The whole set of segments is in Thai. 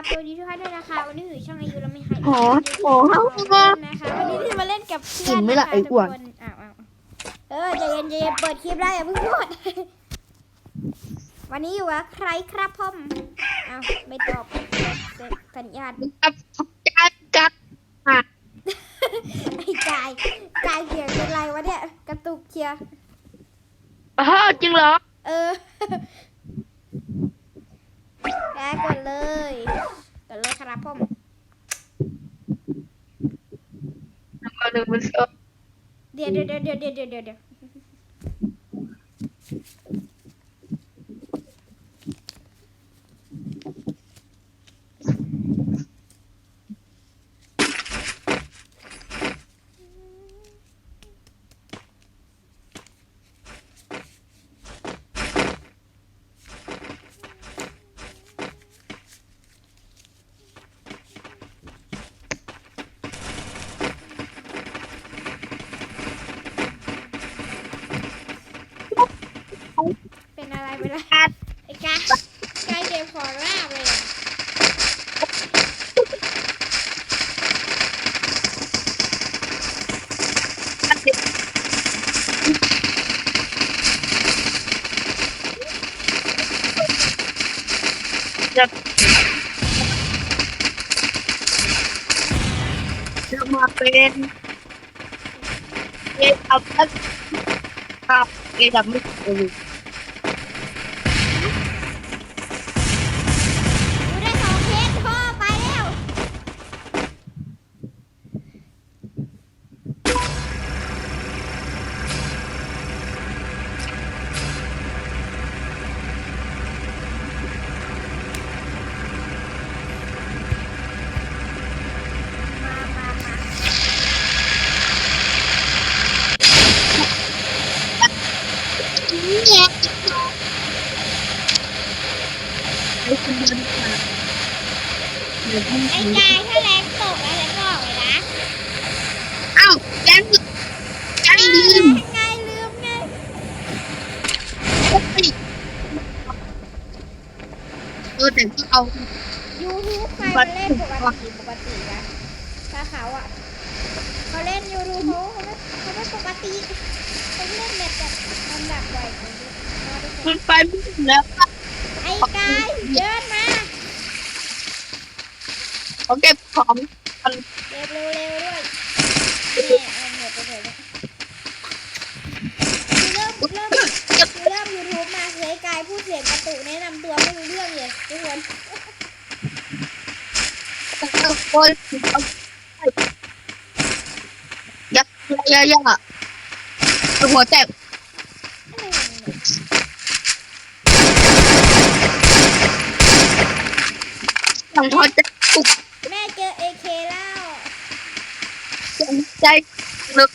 บสวัสดีทุกท่านด้วยนะคะ วันนี้อยู่ช่องอายุเราไม่ให้ขอขอนะคะ วันนี้ที่มาเล่นกับเพื่อนกินไหมล่ะนะคะไอ้อ้วนทุกคนอ้าวอ้าวเออใจเย็นใจเย็นเปิดคลิปได้อย่าเพิ่งพูดวันนี้อยู่กับใครครับพ่อมอ้าวไม่ตอบสัญญาณกับการกัดไอ้กายกายเสียงเป็นไรวะเนี่ย กระตุกเชียร์อ้าวจริงเหรอ เออ ได้กดเลยกดเลยครับพ่อมมาหนึ่งมันสองเดี๋ยวเดี๋ยวเดี๋ยวเดี๋ยวเดี๋ยวเดี๋ยว ไรไปละไอ้กายกายเจ็บคอราบเลยอะจะมาเป็นเอทับครับเอทับไม่เออกู ไอ้กายถ้าแรงตกอะไรบอกเลยนะอ้าวแกนแกนลืมไงลืมไงเออแต่ก็เอายูทูบใครมาเล่นปกติปกตินะถ้าเขาอะเขาเล่นยูทูบเขาเขาไม่เขาไม่ปกติเขาเล่นแบบแบบลำดับใหญ่ของยูทูบมันไปไม่ถึงแล้วไอ้กายเดินม เขาเก็บของมันเร็วเร็วเร็วด้วยเนี่ยเอาหมดไปเลยนะเริ่มเริ่มเริ่มยูทูบมาเลยกายพูดเสียงกระตุกแนะนำตัวไม่รู้เรื่องเลยทุกคนตะโกนยักยายาหัวแตกอะไรของมึงเนี่ยยังพอจะปลุก đây. Được.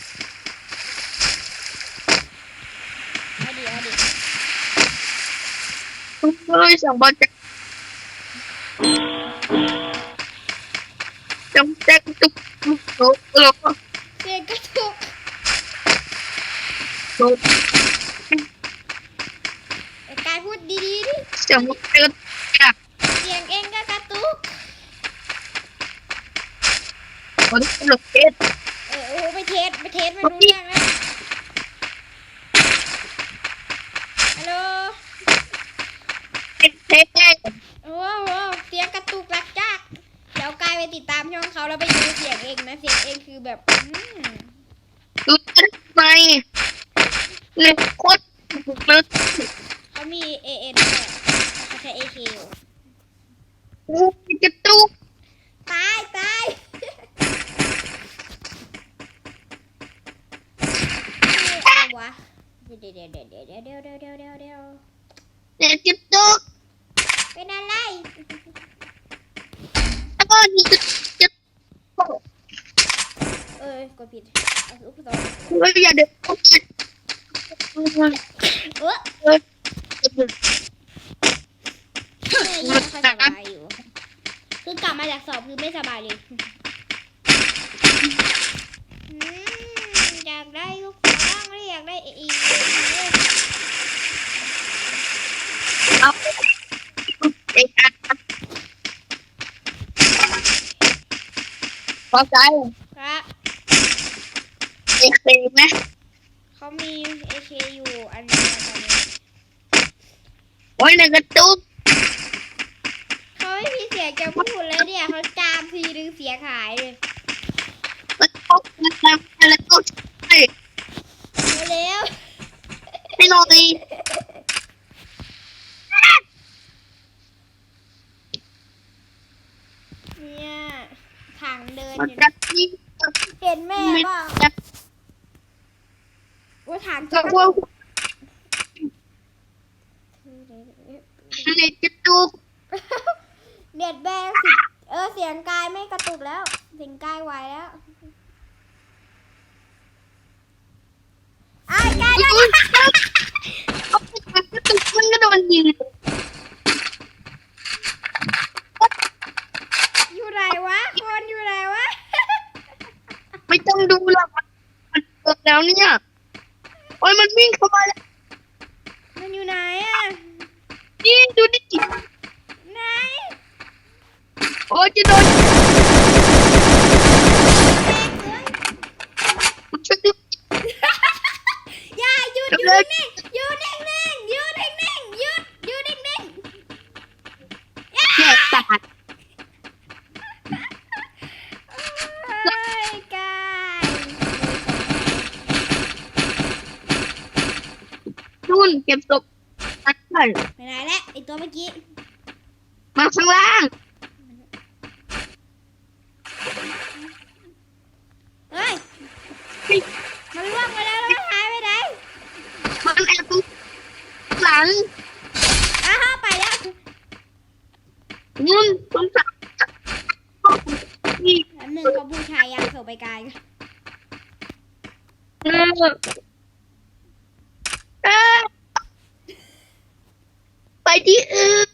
Ơi xong bao chắc. Trong chắc tục lột lột kết thúc lột cái hút đi đi. Đi trong chắc. ไปเทสมาดูเรื่องแล้วฮัลโหลเทศเทศโอ้โหเสียงกระตุกลักจักเดี๋ยวกายไปติดตามช่องเขาแล้วไปดูเสียงเองนะเสียงเองคือแบบอืมดูทำไมเลยโคตรลึกเขามี AN ด้วยเขาใช้ AK อยู่กูจะตุกตายตาย นี่อะไร วะ เดี๋ยวเดี๋ยวเดี๋ยวเดี๋ยวเดี๋ยวเดี๋ยวเดี๋ยวเดี๋ยวเดี๋ยวเนี่ยจะตุกเป็นอะไรแล้วก็นี่จะจะเอ้ยกดผิดเอาอุปสรรคก็อย่าเดินเข้าไปเออเออเนี่ยยังไม่ค่อยสบายอยู่ คือกลับมาจากสอบคือไม่สบายเลยอืมอยากได้ลูกน้อ งหรือยากได้อีกเอาเด็กพอใจครับเอ็กเซไหมเขามี AK อยู่อันนึงอะตอนนี้โอ้ยในกระตุกเขาไม่มีเสียงจะพูดเลยเนี่ยเขาจามทีนึงเสียหายเลยกระตุกนะครับแล้วก็ใช่ เร็ว ไม่นอนดีๆเนี่ยถังเดินมันอยู่จะที่เห็นแม่ไม่เปล่าจะว่าถังก็จะว่าเในกระตุกน็ตแบงสิเออเสียงกายไม่กระตุกแล้ว เสียงกายไหวแล้วไอ้ายกายโด ตุกมันก็โดนยิงอยู่ไหนวะ คนอยู่ไหนวะ ไม่ต้องดูหรอกมันเกิดแล้วเนี่ยโอ้ยมันวิ่งเข้ามาแล้วมันอยู่ไหนอะ นี่ดูดิไหน โอ้ยจะโดน แม่เอ้ย ช่วยดู อย่าหยุด กำ อ ลั ยู่ ง นิ่งๆอยู่นิ่งๆอยู่นิ่งๆหยุดอยู่นิ่ง แยกสาด ๆเอ้ยกาย นุ่นเก็บศพนัดก่ อนไปไหนแล้วไอตัวเมื่อกี้มาข้างล่างเฮ้ยมันล่วงไปแล้วแล้วมันหายไปไหนมันแอบตรงหลังอ้าวไปแล้วนุ่นตรงสักนี่อันหนึ่งก็ผู้ชายยังเข้าไปไกลเออเออไป ที่อื่น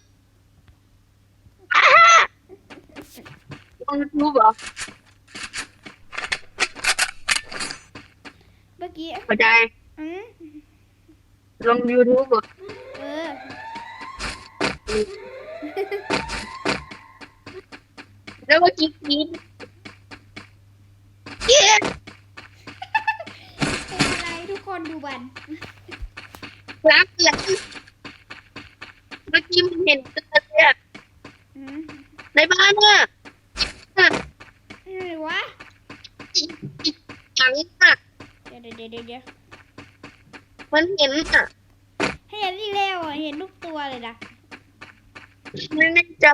อ้าลองดูเหรอเมื่อกี้เข้าใจอืมลองยูทูบเหรอเออแล้วเมื่อกี้กินเย้เป็นอะไรทุกคนดูบันรักหลัง เมื่อกี้มันเห็นตัวเนี่ยอืมในบ้านเนี่ยอะอะไรวะ หลังอะเดี๋ยวเดี๋ยวเดี๋ยวเดี๋ยวมันเห็นอะให้เห็นอีกแล้วอะเห็นทุกตัวเลยนะไม่แน่ใจ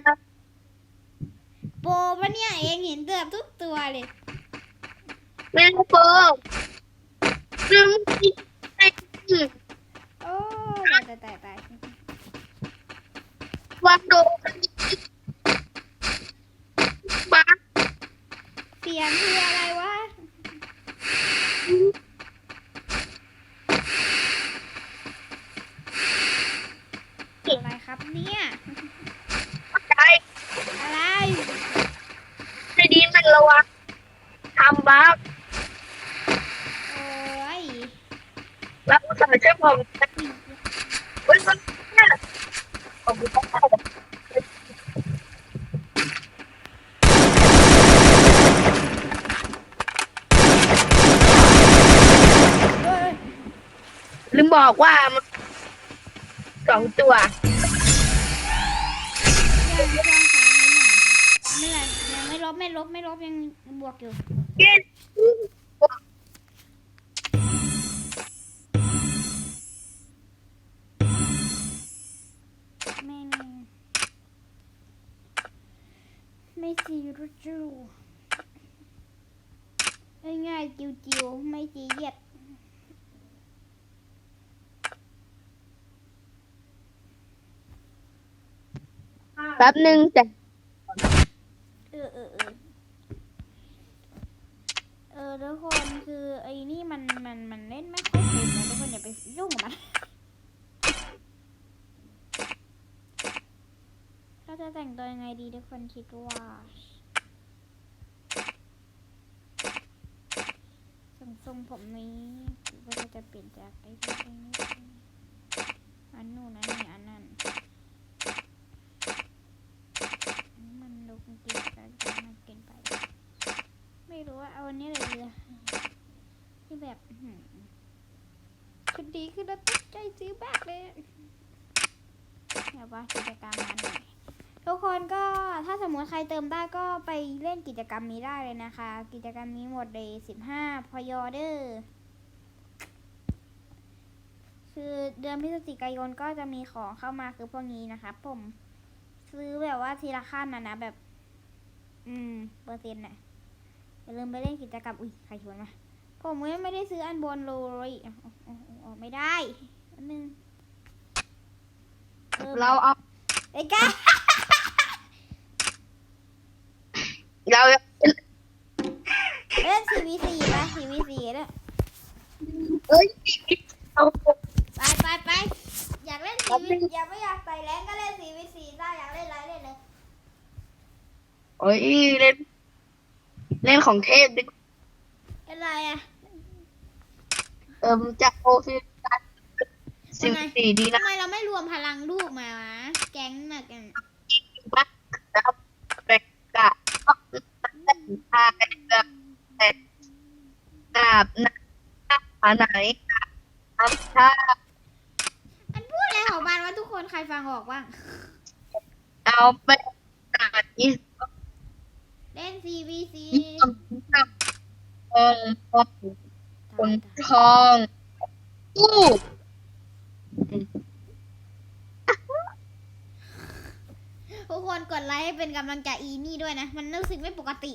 โปรปะเนี่ยเองเห็นเกือบทุกตัวเลย แม่โปเรื่องที่ไอ้ โอ้ตายตายตายตาย วางโดบ้าเสียงคืออะไรวะ อะไรครับเนี่ย ใจอะไรในดีมันระวังทำบ้าโอ้ยแล้วอุตส่าห์ช่วยผมเฮ้ยมันเนี่ยผมไม่ต้องเอ้ย ลืม บอกว่ามันสองตัว ยังยังค้างไว้หน่อยไม่ไรยังไม่ลบไม่ลบไม่ลบยังบวกอยู่เย็นไม่ไม่ไม่ซีรุจูง่ายๆจิวๆไม่ซีเรียด แป๊บหนึ่งแต่เออเออเออเออทุกคนคือไอ้นี่มันมันมันเล่นไม่ค่อยเป็นนะทุกคนอย่าไปยุ่งกับมันเราจะแต่งตัวยังไงดีทุกคนคิดว่าทรงทรงผมนี้ว่าเราจะเปลี่ยนจากไอ้ที่ไอ้นี่อันนู่นอันนี้อันนั้นอันนี้มันดูกางเกงกันมันเกินไป หือดีขึ้นแล้วตั้งใจซื้อมากเลยเดี๋ยวว่ากิจกรรมมาหน่อยทุกคนก็ถ้าสมมติใครเติมได้ก็ไปเล่นกิจกรรมนี้ได้เลยนะคะ กิจกรรมนี้หมดเลยสิบห้าพยอเดอร์คือเดือนพฤศจิกายนก็จะมีของเข้ามาคือพวกนี้นะคะผมซื้อแบบว่าทีละขั้นนะนะแบบ อืม เปอร์เซ็นต์น่ะอย่าลืมไปเล่นกิจกรรม อุ้ยใครชวนมา ผมยังไม่ได้ซื้ออันบนเลยออกออกออกออกไม่ได้อันนึงออเราเอาไอ้ก้าเราเล่น CVC ไป CVC เนี่ยเอ้ยเอาไปไปไปอยากเล่น CVC อยากไม่อยากใส่แรงก็เล่น CVC ได้อยากเล่นอะไรเล่นเลยเอ้ยเล่นเล่นของเทพดิเล่น อะไรอะเอิมจากโอฟิลสิบสี่ดีนะทำไมเราไม่รวมพลังลูกมาวะ แก๊งน่ะกันนะครับแบกกะพาแบกกะแบกกาบนะผาไหนน้ำท่าอันพูดอะไรของมันว่าทุกคนใครฟังออกบ้าง เอาไปตาดนี้เล่น CVC ทองท องทองคนทองตู้ทุกคนกดไลค์ให้เป็นกำลังใจอีนี่ด้วยนะ มันรู้สึกไม่ปกติ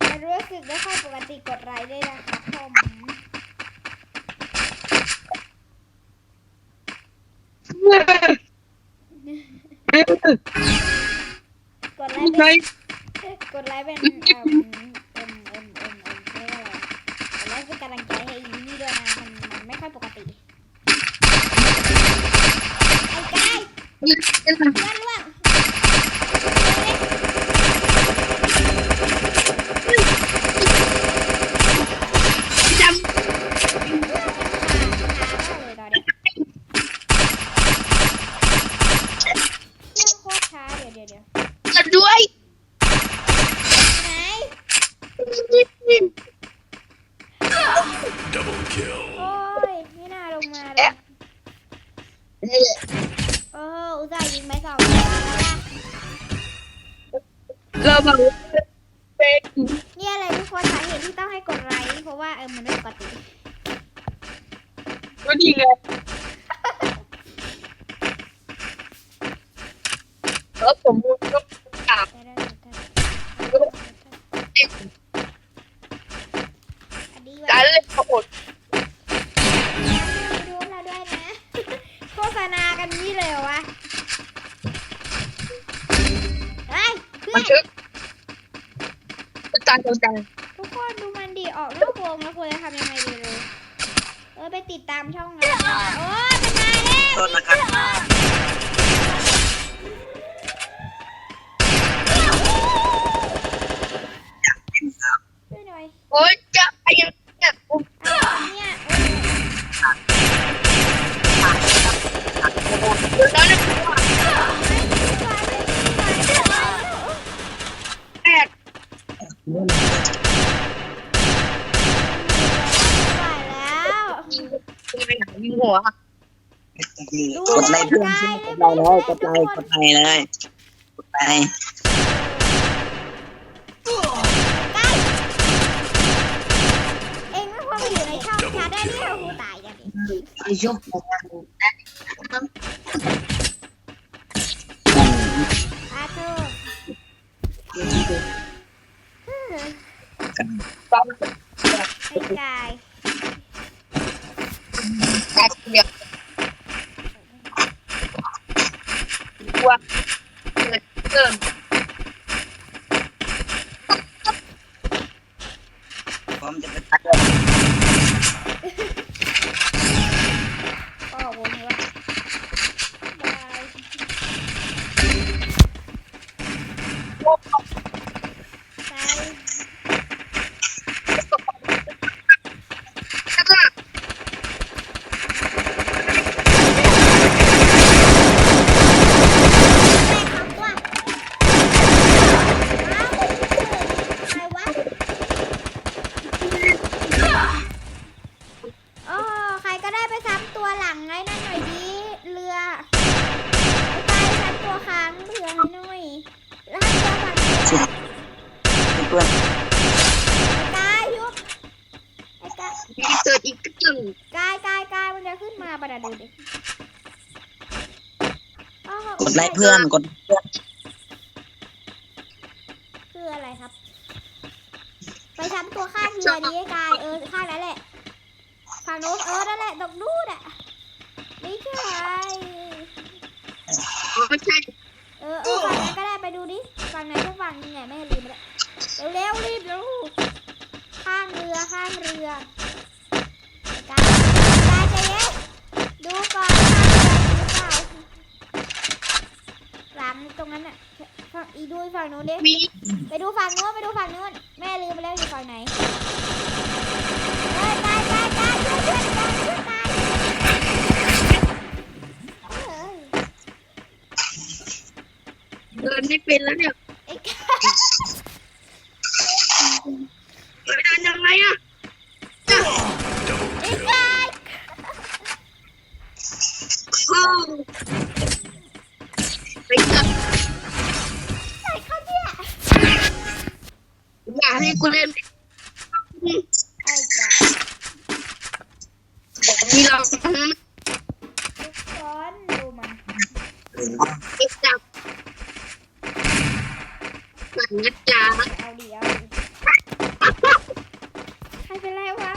มันรู้สึกไม่ค่อยปกติกดไลค์ด้วยนะครับผม กดไลค์เป็นกดไลค์เป็นเอ่อเอ็มเอ็มเอ็มเอ็มเรียกว่าอะไรกดไลค์เป็นกำลังใจให้อีนี่ด้วยนะมันมันไม่ค่อยปกติไอ้กายเพื่อน แล้วผมก็กลับจันนี้กาว่ารเล่นเขอดดูเราด้วยนะ โฆษณากันนี่เลยวะเฮ้ยเพื่อมันนชึกจังจังจังทุกคนดูมันดีออกนอกวงแล้วควรจะทำยังไงดีเลย เออไปติดตามช่องนะโอ้ยมันมาแล้วโทษนะครับ กดไลค์เพื่อนขึ้นกดไลค์เลยกดไลค์กดไลค์เลยกดไลค์เองไม่ควรมาอยู่ในช่องชาได้เนี่ยกูตายกันดิไอชุบอาโทษปั๊มไอ้กายแตกเดียว ว่าเกิดเกิด ผมจะไปตัด ก็ออกวงเลยวะบายไป แล้วก็ ชุบเพื่อน กายยุบไอ้กาย มีเกิดอีกหนึ่ง กายกายกายมันจะ ขึ้นมาปะนะดูดิอ้าวกดไลค์เพื่อนกดเพื่อนคืออะไรครับ ไปทำตัวข้างเรือนี้ไอ้กายเออข้างนั้นแหละฝั่งโน้นเออนั่นแหละตรงนู้นอะไม่ใช่อ๋อไม่ใช่เออเออฝั่งนั้นก็ได้ไปดูดิฝั่งไหนก็ฝั่งยังไงไม่ให้ลืมไปแล้วเร็วๆรีบเร็วข้างเรือข้างเรือการการใจเย็นดูก่อนข้างเรือหรือเปล่าหลังตรง นั้นอะฝั่งอีดูฝั่งนู้นดิมีไปดูฝั่งนู้นไปดูฝั่งนู้นแม่ลืมไปแล้วอยู่ฝั่งไหนเฮ้ยตายตายตายช่วยช่วยตายช่วยตายเฮ้ยเดินไม่เป็นแล้วเนี่ยไอ้กาเดินยังไงอะไอ้กายโอ้ อย่าให้กูเล่นไอ้กายมีเราทุกคนดูมันเก็บจับสัญญาจ้าเอาดิเอาดิใครเป็นไรวะ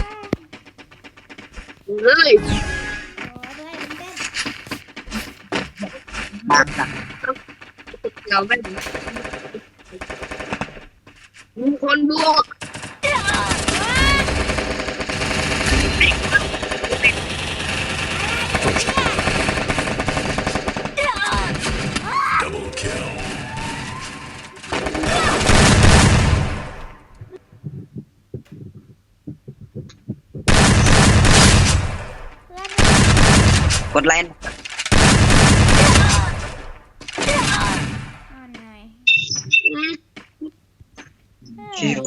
เลยโอ้ยด้วยมันเต้นบางสักเราไม่ มีคนบวกเพื่อนกดไลค์ อ่อนไง คิว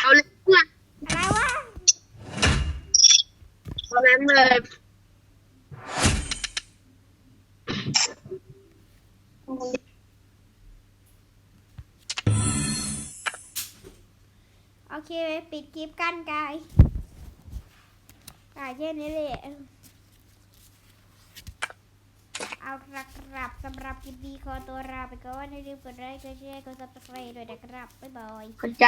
เอาเลยเพื่อนอะไรวะเอาแบงเลยโอเคปิดคลิปกันกายกายแค่นี้เลย เอาละครับสำหรับคลิปนี้ขอตัวลาไปก่อนอย่าลืมกดไลค์กดแชร์กดซับสไครต์ด้วยนะครับบ๊ายบาย ขอบใจ